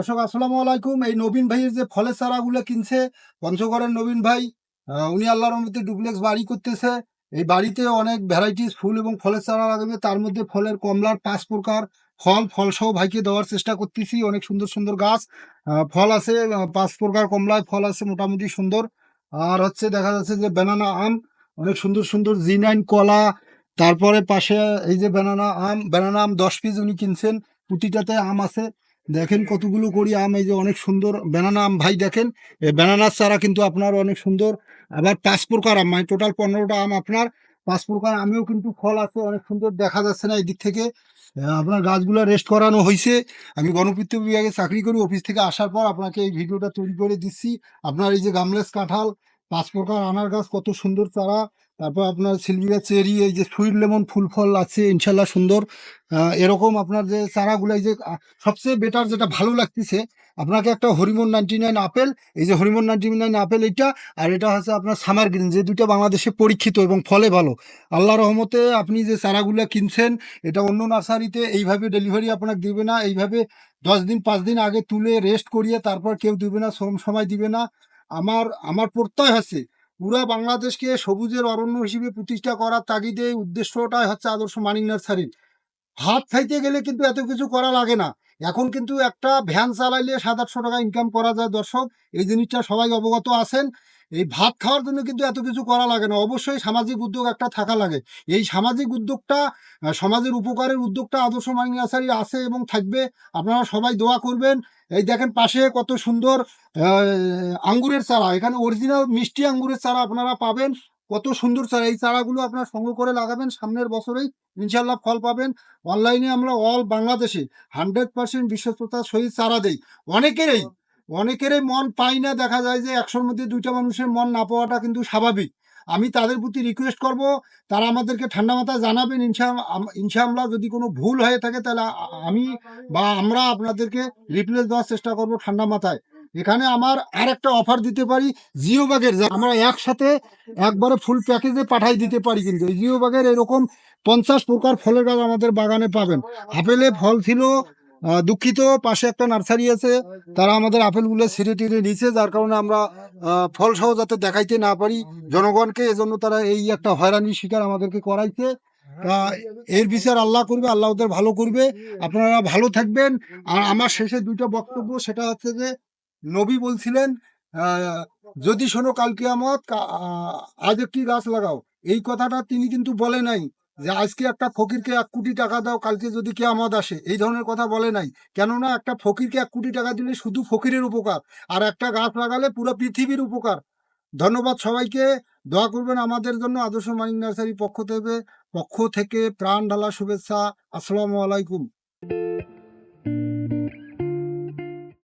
দর্শক, আসসালামু আলাইকুম। এই নবীন ভাইয়ের যে ফলের চারাগুলো কিনছে পঞ্চগড়ের নবীন ভাই উনি আল্লাহর রহমতে ডুপ্লেক্স বাড়ি করতেছে। এই বাড়িতে অনেক ভ্যারাইটিস ফুল এবং ফলের চারা লাগাবে। তার মধ্যে ফলের কমলার পাঁচ প্রকার ফল, ফলসহ ভাইকে দেওয়ার চেষ্টা করতেছি। অনেক সুন্দর সুন্দর গাছ ফল আছে পাঁচ প্রকার কমলায় ফল আছে, মোটামুটি সুন্দর। আর হচ্ছে দেখা যাচ্ছে যে বেনানা আম, অনেক সুন্দর সুন্দর জি নাইন কলা। তারপরে পাশে এই যে বেনানা আম বেনানা আম দশ পিস উনি কিনছেন। প্রতিটাতে আম আছে। দেখেন কতগুলো করি আম, এই যে অনেক সুন্দর বেনানা আম। ভাই, দেখেন, এই বেনানার চারা কিন্তু আপনার অনেক সুন্দর। আবার পাঁচ প্রকার আম মানে টোটাল পনেরোটা আম আপনার। পাঁচ প্রকার আমেও কিন্তু ফল আছে, অনেক সুন্দর দেখা যাচ্ছে না এই দিক থেকে আপনার গাছগুলো রেস্ট করানো হয়েছে আমি গণপূর্ত বিভাগে চাকরি করি, অফিস থেকে আসার পর আপনাকে এই ভিডিওটা তৈরি করে দিচ্ছি। আপনার এই যে গামলেস কাঁঠাল পাঁচ প্রকার আনার গাছ, কত সুন্দর চারা। তারপর আপনার সিলভিয়া চেরি, এই যে সুইট লেমন ফুল ফল আছে, ইনশাল্লাহ সুন্দর। এরকম আপনার যে চারাগুলো, এই যে সবচেয়ে বেটার যেটা ভালো লাগতেছে, আপনাকে একটা হরিমন নাইনটি নাইন আপেল এই যে হরিমন নাইনটি নাইন আপেল এটা আর এটা হচ্ছে আপনার সামার গ্রিন যে দুইটা বাংলাদেশে পরীক্ষিত এবং ফলে ভালো। আল্লাহ রহমতে আপনি যে চারাগুলো কিনছেন, এটা অন্য নার্সারিতে এইভাবে ডেলিভারি আপনাকে দিবে না। এইভাবে দশ দিন, পাঁচ দিন আগে তুলে রেস্ট করিয়ে তারপর কেউ দিবে না সময় দিবে না। আমার আমার প্রত্যয় হচ্ছে পুরা বাংলাদেশকে সবুজের অরণ্য হিসেবে প্রতিষ্ঠা করার তাগিদে উদ্দেশ্যটাই হচ্ছে আদর্শ মানিক নার্সারির হাত খাইতে গেলে কিন্তু এত কিছু করা লাগে না। এখন কিন্তু একটা ভ্যান চালাইলে সাত আটশো টাকা ইনকাম করা যায় দর্শক। এই জিনিসটা সবাই অবগত আছেন। এই ভাত খাওয়ার জন্য কিন্তু এত কিছু করা লাগে না। অবশ্যই সামাজিক উদ্যোগ একটা থাকা লাগে। এই সামাজিক উদ্যোগটা সমাজের উপকারের উদ্যোগটা আদর্শ মানিক আছে এবং থাকবে। আপনারা সবাই দোয়া করবেন। এই দেখেন পাশে কত সুন্দর আঙ্গুরের চারা। এখানে অরিজিনাল মিষ্টি আঙ্গুরের চারা আপনারা পাবেন। কত সুন্দর চারা। এই চারাগুলো আপনারা সংগ্রহ করে লাগাবেন সামনের বছরেই। ইনশাল্লাহ ফল পাবেন। অনলাইনে আমরা অল বাংলাদেশে হান্ড্রেড পার্সেন্ট বিশ্বস্ততার সহিত চারা দেই। অনেকেরই অনেকেরই মন পাই না, দেখা যায় যে একশোর মধ্যে দুইটা মানুষের মন না পাওয়াটা কিন্তু স্বাভাবিক। আমি তাদের প্রতি রিকোয়েস্ট করব, তারা আমাদেরকে ঠান্ডা মাথায় জানাবেন ইনশা ইনশাআল্লাহ যদি কোনো ভুল হয়ে থাকে তাহলে আমি বা আমরা আপনাদেরকে রিপ্লেস দেওয়ার চেষ্টা করব ঠান্ডা মাথায়। এখানে আমার আর একটা অফার দিতে পারি, জিও ব্যাগের আমরা একসাথে একবারে ফুল প্যাকেজে পাঠাই দিতে পারি কিন্তু। জিও ব্যাগের এরকম পঞ্চাশ প্রকার ফলের গাছ আমাদের বাগানে পাবেন। আপেলে ফল ছিল দুঃখিত পাশে একটা নার্সারি আছে তারা আমাদের আপেলগুলো ছিঁড়ে টিড়ে নিচ্ছে যার কারণে আমরা ফল সহ যাতে দেখাইতে না পারি জনগণকে এজন্য তারা এই একটা হয়রানির শিকার আমাদেরকে করাইছে। এর বিচার আল্লাহ করবে আল্লাহ ওদের ভালো করবে। আপনারা ভালো থাকবেন। আর আমার শেষে দুটো বক্তব্য সেটা হচ্ছে যে নবী বলছিলেন যদি শোনো কালকে আহ, আজ একটি গাছ লাগাও। এই কথাটা তিনি কিন্তু বলে নাই। যে আজকে একটা ফকিরকে এক কোটি টাকা দাও, কালকে যদি কেয়ামত আসে। এই ধরনের কথা বলে নাই। কেননা একটা ফকিরকে এক কোটি টাকা দিলে শুধু ফকিরের উপকার, আর একটা গাছ লাগালে পুরো পৃথিবীর উপকার। ধন্যবাদ সবাইকে। দোয়া করবেন আমাদের জন্য আদর্শ মানিক নার্সারি পক্ষ থেকে পক্ষ থেকে প্রাণ ঢালা শুভেচ্ছা। আসসালামু আলাইকুম।